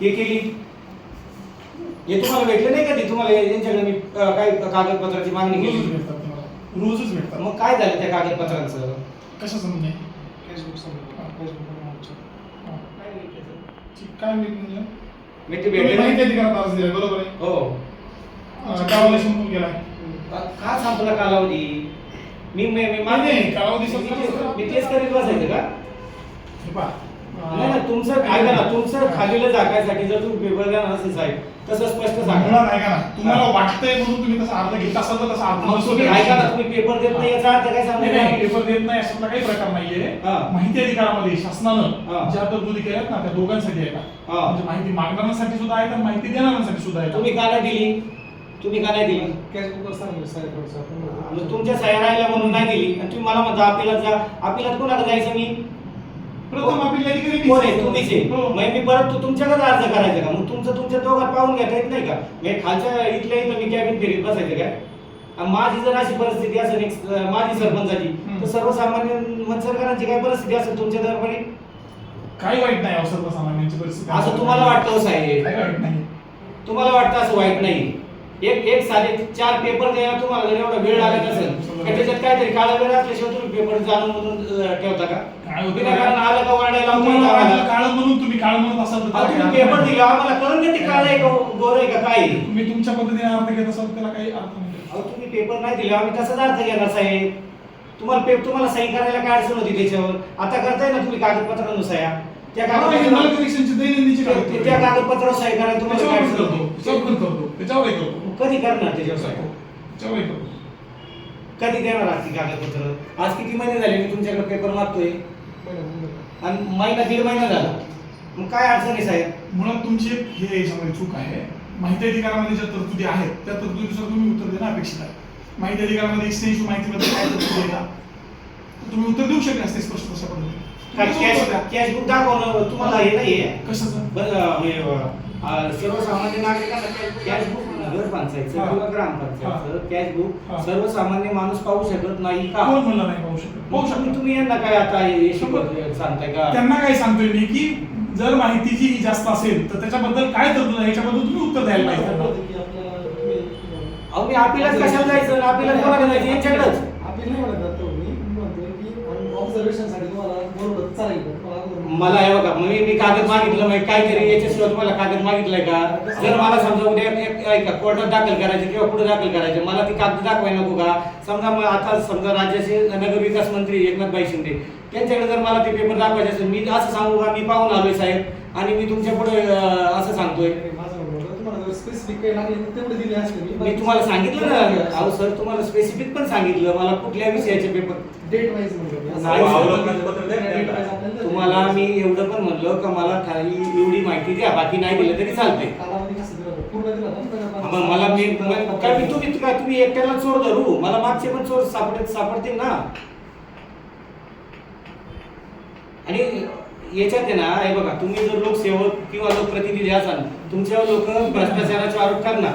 हे केली. हे तुम्हाला भेटलं नाही कधी तुम्हाला यांच्याकडे मी अं, काय कागदपत्राची मागणी रोजच केली भेटतात तुम्हाला. रोजच भेटतात. मग काय झालं त्या कागदपत्रांचं? कशाचं म्हणजे? फेसबुक हा. ठीक, काय होईल म्हणजे? मी ते तुम्ही भेटले माहिती नाही अधिकारात अर्ज दिलाय बरोबर आहे? हो. अं, कालावधी संपून गेलाय का का संपला कालावधी? मी मी मी नाही, कालावधी संपला मी तेच- नसता. मी तेच करीत बसायचं का? हे पहा, नाही तुमचं ऐका ना तुमचं खालीला झाकायसाठी जर तुम्ही पेपर द्या नसेल साहेब तसं स्पष्ट सांगा. मुळात ऐका ना? तुम्हाला वाटतंय म्हणून तुम्ही तसा अर्ज घेत असाल तर तसा अर्ज मग तुम्ही. ऐका ना तुम्ही पेपर देत नाही याचा अर्थ काय नाही सांगणार नाही पेपर देत नाही असा काही प्रकार नाहीये. हा. माहिती अधिकारामध्ये हा. शासनानं ज्या तरतुदी केल्यात ना त्या दोघांसाठी आहे का? हा. म्हणजे माहिती मागणाऱ्यांसाठी सुद्धा आहे आणि माहिती देणाऱ्यांसाठी सुद्धा आहे तुम्ही का नाही दिली? तुम्ही का नाही दिली? फेसबुकवर सांगितलं साहेब मग तुमच्या सह्या राहिल्या म्हणून नाही दिली. आणि तुम्ही मला म्हणता अपिलात जा अपिलात कोणाला जायचं मी प्रथम अपील अधिकारी कोण आहे तुम्हीच आहे हो. मग मी परत तू तुमच्याकडे अर्ज करायचा का? मग तुमचं तुमच्या दोघात पाहून घेता येत नाही का? मी खालच्या इथल्या इथं मी कॅबिन फेरीत बसायचं काय आणि माझी जर अशी परिस्थिती असेल एक अं, माझी सरपंचाची हम्म. तर सर्वसामान्य मतदारांची काय परिस्थिती असेल तुमच्या दरबारी? काही वाईट नाही अहो सर्वसामान्यांची परिस्थिती. असं तुम्हाला वाटतं हो साहेब? काही वाईट नाही. तुम्हाला वाटतं असं वाईट नाही? एक एक साधे चार पेपर द्यायला तुम्हाला जर एवढा वेळ लागत असेल तर त्याच्यात काहीतरी काळा वेळ असल्याशिवाय तुम्ही पेपर जाणून म्हणून ठेवता का? विनाकारण आलं का वाढायला काळ म्हणून तुम्ही काळ असाल तर तुम्ही काही पेपर दिला आम्हाला कळून नाही ते काळ आहे का गोर आहे का काय. तुम्ही तुमच्या पद्धतीने अर्थ घेत असाल तर त्याला काही अर्थ नाही. अहो तुम्ही पेपर नाही दिले आम्ही तसाच अर्थ घेणार साहेब. तुम्हाला पेप तुम्हाला सही करायला काय अडचण होती त्याच्यावर? आता करताय ना तुम्ही कागदपत्रांवर सह्या त्या कागदपत्रावर कनेक्शनची दैनंदिनची त्या कागदपत्रे. कागदपत्रावर सही करायला तुम्हाला काय त्याच्यावर पण अडचण करतो त्याच्यावर पण करतो. त्याच्यावरही करतो कधी करणार त्याच्यावर सही त्याच्यावरही करतो. कधी देणार आहात ती कागदपत्र? आज किती महिने झाले मी तुमच्याकडे पेपर मागतोय? आणि महिना दीड महिना झाला. मग काय अडचण आहे साहेब? मुळात तुमची एक हे याच्यामध्ये चूक आहे. माहिती अधिकारामध्ये ज्या तरतुदी आहेत त्या तरतुदीनुसार तुम्ही उत्तर देणं अपेक्षित आहे. माहिती अधिकारामध्ये एक्सटेन्शन माहितीमध्ये काय तरतुदी आहे का तर तुम्ही उत्तर देऊ शकले असते स्पष्ट तशा पद्धतीने. काय कॅश. कॅश बुक तुम्हाला हे नाहीये. कशाचं? बरं, हे, अं, सर्वसामान्य नागरिकांना कॅश बुक. किंवा ग्रामपंचायतचं कॅश बुक. सर्वसामान्य माणूस पाहू शकत नाही का? कोण म्हणलं नाही पाहू शकत? पाहू शकतो. तुम्ही यांना काय आता हे सांगताय का? त्यांना काय सांगतोय मी की जर माहिती जी जास्त असेल तर त्याच्याबद्दल काय तरतूद आहे याच्याबद्दल तुम्ही उत्तर द्यायला पाहिजे त्यांना. अहो मी आपल्याला कशाला जायचं? आपल्याला कोणाला जायचं? यांच्याकडेच. नाही ऑब्झर्वेशनसाठी तुम्हाला अगोदर- मला हे बघा मी मी कागद मागितलं म्हणजे काहीतरी याच्याशिवाय तुम्हाला कागद मागितलंय का? जर मला समजा उद्या एक- ऐका कोर्टात दाखल करायचं किंवा पुढे दाखल करायचं मला ती कागद दाखवायला नको का? समजा मग आता समजा राज्याचे नगर विकास मंत्री एकनाथभाई शिंदे त्यांच्याकडे जर मला ते पेपर दाखवायचे असेल मी असं सांगू का? मी पाहून आलोय साहेब आणि मी तुमच्यापुढे असं सांगतोय. मी तुम्हाला सांगितलं ना. अहो सर तुम्हाला स्पेसिफिक पण सांगितलं. मला कुठल्या विषयाचे पेपर डेट वाईज तुम्हाला मी एवढं पण म्हणलं का मला ठाई एवढी माहिती द्या बाकी नाही दिलं तरी चालते? मग मला मी काय मी तुम्ही काय तुम्ही एकट्याला चोर धरू. मला मागचे पण चोर सापडत सापडतील ना. आणि याच्यात आहे ना हे बघा तुम्ही जर लोकसेवक किंवा लोकप्रतिनिधी असाल तुमच्यावर लोक भ्रष्टाचाराचा आरोप करणार.